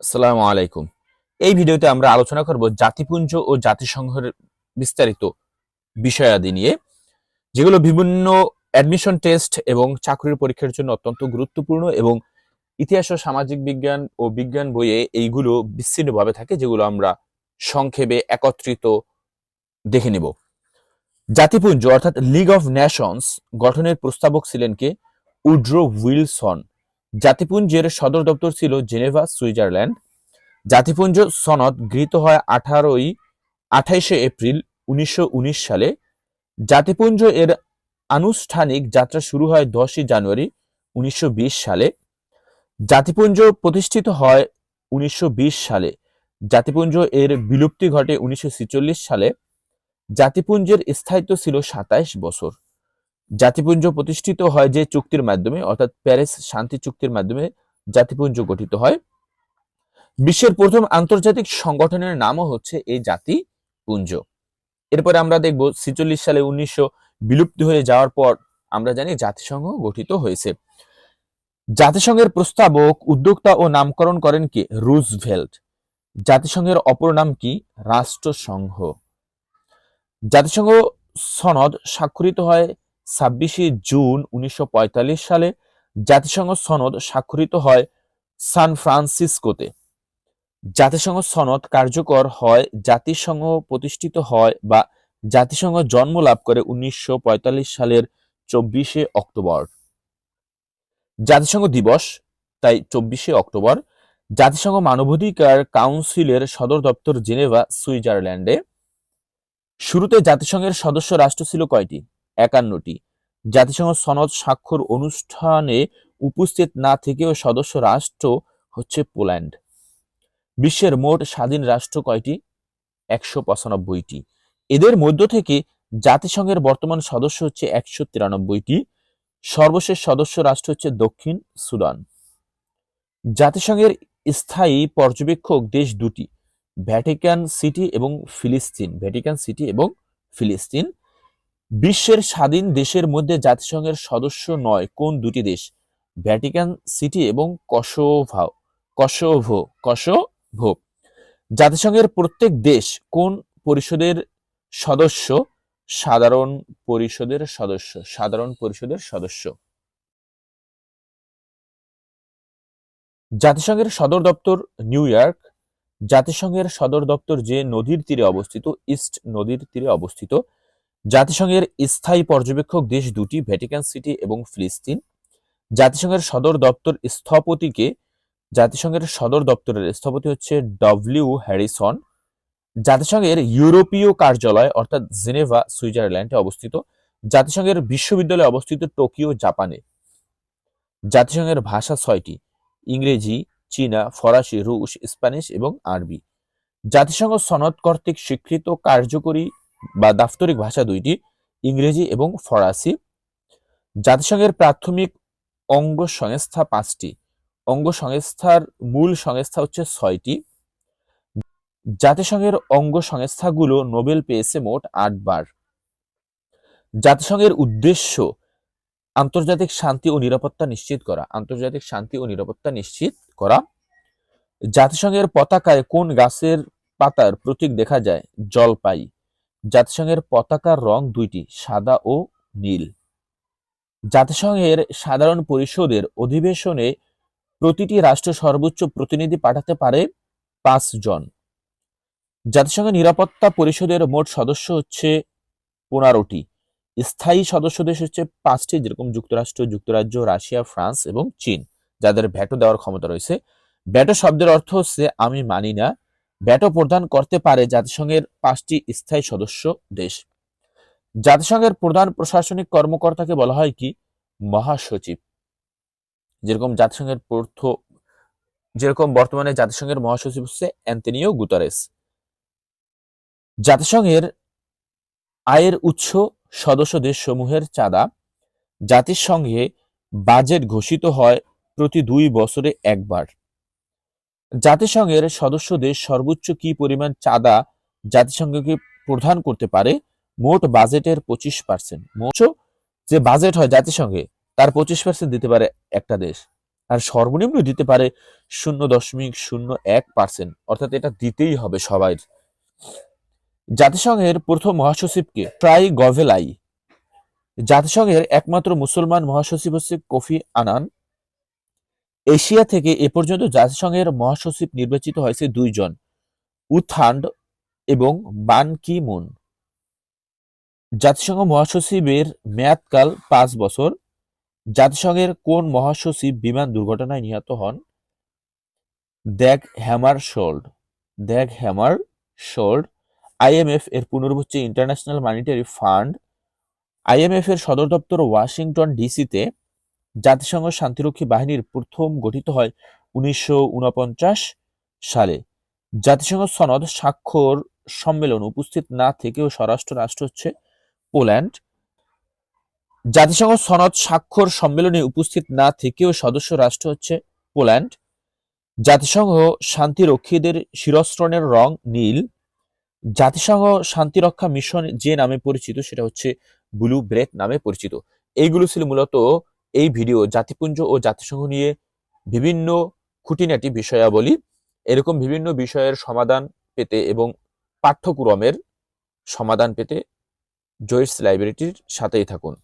আসসালামু আলাইকুম। এই ভিডিওতে আমরা আলোচনা করব জাতিপুঞ্জ ও জাতিসংঘের বিস্তারিত বিষয়াদি নিয়ে, যেগুলো বিভিন্ন অ্যাডমিশন টেস্ট এবং চাকরির পরীক্ষার জন্য অত্যন্ত গুরুত্বপূর্ণ এবং ইতিহাস ও সামাজিক বিজ্ঞান ও বিজ্ঞান বইয়ে এইগুলো বিচ্ছিন্নভাবে থাকে, যেগুলো আমরা সংক্ষেপে একত্রিত দেখে নেব। জাতিপুঞ্জ অর্থাৎ লিগ অফ নেশনস গঠনের প্রস্তাবক ছিলেন কে? Woodrow Wilson. জাতিপুঞ্জের সদর দপ্তর ছিল জেনেভা, সুইজারল্যান্ড। জাতিপুঞ্জ সনদ গৃহীত হয় আঠারোই, আঠাইশে এপ্রিল উনিশশো উনিশ সালে। জাতিপুঞ্জ এর আনুষ্ঠানিক যাত্রা শুরু হয় দশই জানুয়ারি উনিশশো বিশ সালে। জাতিপুঞ্জ প্রতিষ্ঠিত হয় উনিশশো বিশ সালে। জাতিপুঞ্জ এর বিলুপ্তি ঘটে উনিশশো ছেচল্লিশ সালে। জাতিপুঞ্জের স্থায়িত্ব ছিল সাতাইশ বছর। জাতিপুঞ্জ প্রতিষ্ঠিত হয় যে চুক্তির মাধ্যমে, অর্থাৎ প্যারিস শান্তি চুক্তির মাধ্যমে জাতিপুঞ্জ গঠিত হয়। বিশ্বের প্রথম আন্তর্জাতিক সংগঠনের নামও হচ্ছে এই জাতিপুঞ্জ। এরপরে আমরা দেখব ছিচল্লিশ সালে উনিশশো বিলুপ্তি হয়ে যাওয়ার পর আমরা জানি জাতিসংঘ গঠিত হয়েছে। জাতিসংঘের প্রস্তাবক, উদ্যোক্তা ও নামকরণ করেন কি? রুজভেল্ট। জাতিসংঘের অপর নাম কি? রাষ্ট্রসংঘ। জাতিসংঘ সনদ স্বাক্ষরিত হয় ছাব্বিশে জুন উনিশশো পঁয়তাল্লিশ সালে জাতিসংঘ সনদ স্বাক্ষরিত হয় সান ফ্রান্সিসকোতে। জাতিসংঘ সনদ কার্যকর হয়, জাতিসংঘ প্রতিষ্ঠিত হয় বা জাতিসংঘ জন্ম লাভ করে উনিশশো পঁয়তাল্লিশ সালের চব্বিশে অক্টোবর। জাতিসংঘ দিবস, তাই চব্বিশে অক্টোবর, জাতিসংঘ মানবাধিকার কাউন্সিলের সদর দপ্তর জেনেভা, সুইজারল্যান্ডে। শুরুতে জাতিসংঘের সদস্য রাষ্ট্র ছিল কয়টি? একান্নটি। জাতিসংঘ সনদ স্বাক্ষর অনুষ্ঠানে উপস্থিত না থেকেও সদস্য রাষ্ট্র হচ্ছে পোল্যান্ড। বিশ্বের মোট স্বাধীন রাষ্ট্র কয়টি? একশো পঁচানব্বইটি। এদের মধ্য থেকে জাতিসংঘের বর্তমান সদস্য হচ্ছে একশো তিরানব্বইটি। সর্বশেষ সদস্য রাষ্ট্র হচ্ছে দক্ষিণ সুদান। জাতিসংঘের স্থায়ী পর্যবেক্ষক দেশ দুটি, ভ্যাটিকান সিটি এবং ফিলিস্তিন। ভ্যাটিকান সিটি এবং ফিলিস্তিন। বিশ্বের স্বাধীন দেশের মধ্যে জাতিসংঘের সদস্য নয়, কোন দুটি দেশ? ভ্যাটিকান সিটি এবং কসোভা, কসোভো কসোভো। জাতিসংঘের প্রত্যেক দেশ কোন পরিষদের সদস্য? সাধারণ পরিষদের সদস্য, সাধারণ পরিষদের সদস্য। জাতিসংঘের সদর দপ্তর নিউ ইয়র্ক। জাতিসংঘের সদর দপ্তর যে নদীর তীরে অবস্থিত, ইস্ট নদীর তীরে অবস্থিত। জাতিসংঘের স্থায়ী পর্যবেক্ষক দেশ দুটি, ভ্যাটিকান সিটি এবং ফিলিস্তিন। জাতিসংঘের সদর দপ্তর স্থপতিকে, জাতিসংঘের সদর দপ্তরের স্থপতি হচ্ছে ডব্লিউ হ্যারিসন। জাতিসংঘের ইউরোপীয় কার্যালয়, অর্থাৎ জেনেভা, সুইজারল্যান্ডে অবস্থিত। জাতিসংঘের বিশ্ববিদ্যালয় অবস্থিত টোকিও, জাপানে। জাতিসংঘের ভাষা ছয়টি, ইংরেজি, চীনা, ফরাসি, রুশ, স্প্যানিশ এবং আরবি। জাতিসংঘ সনদ কর্তৃক স্বীকৃত কার্যকরী বা দাপ্তরিক ভাষা দুইটি, ইংরেজি এবং ফরাসি। জাতিসংঘের প্রাথমিক অঙ্গ সংস্থা পাঁচটি। অঙ্গ সংস্থার মূল সংস্থা হচ্ছে ছয়টি। জাতিসংঘের অঙ্গ সংস্থাগুলো নোবেল পেয়েছে মোট আটবার। জাতিসংঘের উদ্দেশ্য, আন্তর্জাতিক শান্তি ও নিরাপত্তা নিশ্চিত করা। আন্তর্জাতিক শান্তি ও নিরাপত্তা নিশ্চিত করা। জাতিসংঘের পতাকায় কোন গাছের পাতার প্রতীক দেখা যায়? জলপাই। জাতিসংঘের পতাকার রং দুইটি, সাদা ও নীল। জাতিসংঘের সাধারণ পরিষদের অধিবেশনে প্রতিটি রাষ্ট্র সর্বোচ্চ প্রতিনিধি পাঠাতে পারে পাঁচ জন। জাতিসংঘের নিরাপত্তা পরিষদের মোট সদস্য হচ্ছে পনেরোটি। স্থায়ী সদস্য দেশ হচ্ছে পাঁচটি, যেরকম যুক্তরাষ্ট্র, যুক্তরাজ্য, রাশিয়া, ফ্রান্স এবং চীন, যাদের ভ্যাটো দেওয়ার ক্ষমতা রয়েছে। ভ্যাটো শব্দের অর্থ হচ্ছে, আমি মানি না ভ্যাটো প্রদান করতে পারে জাতিসংঘের পাঁচটি স্থায়ী সদস্য দেশ। জাতিসংঘের প্রধান প্রশাসনিক কর্মকর্তাকে বলা হয় কি? মহাসচিব। যেরকম জাতিসংঘের প্রথ, যেরকম বর্তমানে জাতিসংঘের মহাসচিব হচ্ছে অ্যান্টনিও গুতারেস। জাতিসংঘের আয়ের উৎস সদস্য দেশসমূহের চাঁদা। জাতিসংঘে বাজেট ঘোষিত হয় প্রতি দুই বছরে একবার। জাতিসংঘের সদস্য দেশ সর্বোচ্চ কি পরিমাণ চাঁদা জাতিসংঘকে প্রদান করতে পারে? মোট বাজেটের পঁচিশ পার্সেন্ট মোট যে বাজেট হয় জাতিসংঘে, তার পঁচিশ পার্সেন্ট দিতে পারে একটা দেশ। আর সর্বনিম্ন দিতে পারে শূন্য দশমিক শূন্য এক পার্সেন্ট অর্থাৎ এটা দিতেই হবে সবাই। জাতিসংঘের প্রথম মহাসচিবকে প্রায় গভেলাই। জাতিসংঘের একমাত্র মুসলমান মহাসচিব হচ্ছে কফি আনান। এশিয়া থেকে এ পর্যন্ত জাতিসংঘের মহাসচিব নির্বাচিত হয়েছে দুইজন উথান্ড এবং বান কি মুন জাতিসংঘ মহাসচিবের মেয়াদকাল পাঁচ বছর। জাতিসংঘের কোন মহাসচিব বিমান দুর্ঘটনায় নিহত হন? Dag Hammarskjold. Dag Hammarskjold IMF এর পুনর্বচ্চে ইন্টারন্যাশনাল মানিটারি ফান্ড আইএমএফ এর সদর দপ্তর ওয়াশিংটন ডিসিতে জাতিসংঘ শান্তিরক্ষী বাহিনীর প্রথম গঠিত হয় উনিশশো উনপঞ্চাশ সালে। জাতিসংঘ সনদ স্বাক্ষর সম্মেলন উপস্থিত না থেকেও স্বরাষ্ট্র রাষ্ট্র হচ্ছে পোল্যান্ড। জাতিসংঘ সনদ স্বাক্ষর সম্মেলনে উপস্থিত না থেকেও সদস্য রাষ্ট্র হচ্ছে পোল্যান্ড। জাতিসংঘ শান্তিরক্ষীদের শিরস্ত্রণের রং নীল। জাতিসংঘ শান্তিরক্ষা মিশন যে নামে পরিচিত সেটা হচ্ছে ব্লু ব্রেথ নামে পরিচিত। এইগুলো ছিল মূলত এই ভিডিও জাতিপুঞ্জ ও জাতিসংঘ নিয়ে বিভিন্ন খুঁটিনাটি বিষয়াবলী, এরকম বিভিন্ন বিষয়ের সমাধান পেতে এবং পাঠ্যক্রমের সমাধান পেতে জয়েস লাইব্রেরিটির সাথেই থাকুন।